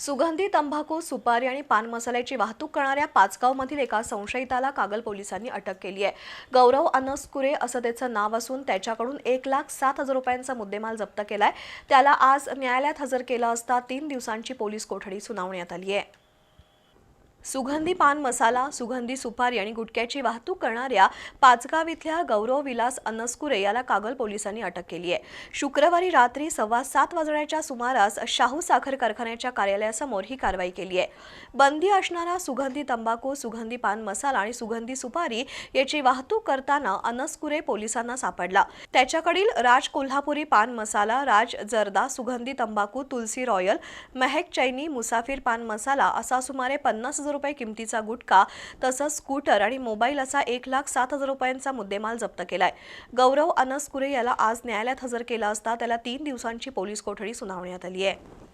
सुगंधी तंबाखू सुपारी आणि पान मसाल्याची वाहतूक करणाऱ्या पाचगावमधील एका संशयिताला कागल पोलिसांनी अटक केली आहे. गौरव अनसकुरे असं त्याचं नाव असून त्याच्याकडून एक लाख सात हजार रुपयांचा मुद्देमाल जप्त केलाय. त्याला आज न्यायालयात हजर केलं असता तीन दिवसांची पोलीस कोठडी सुनावण्यात आली आहे. सुगंधी पान मसाला सुगंधी सुपारी आणि गुटख्याची वाहतूक करणाऱ्या पाचगाव इथल्या गौरव विलास अनस्कुरे याला कागल पोलिसांनी अटक केली आहे. शुक्रवारी रात्री सव्वा सात वाजण्याच्या सुमारास शाहू साखर कारखान्याच्या कार्यालयासमोर ही कारवाई केली आहे. बंदी असणारा सुगंधी तंबाखू सुगंधी पान मसाला आणि सुगंधी सुपारी याची वाहतूक करताना अनस्कुरे पोलिसांना सापडला. त्याच्याकडील राज कोल्हापुरी पान मसाला राज जर्दा सुगंधी तंबाखू तुलसी रॉयल मेहक चैनी मुसाफिर पान मसाला असा सुमारे पन्नास हजार रुपये किमतीचा गुटखा तसंच स्कूटर आणि मोबाईल असा एक लाख सात हजार रुपयांचा मुद्देमाल जप्त केलाय. गौरव अनस कुरे याला आज न्यायालयात हजर केला असता त्याला तीन दिवसांची पोलीस कोठडी सुनावण्यात आली आहे.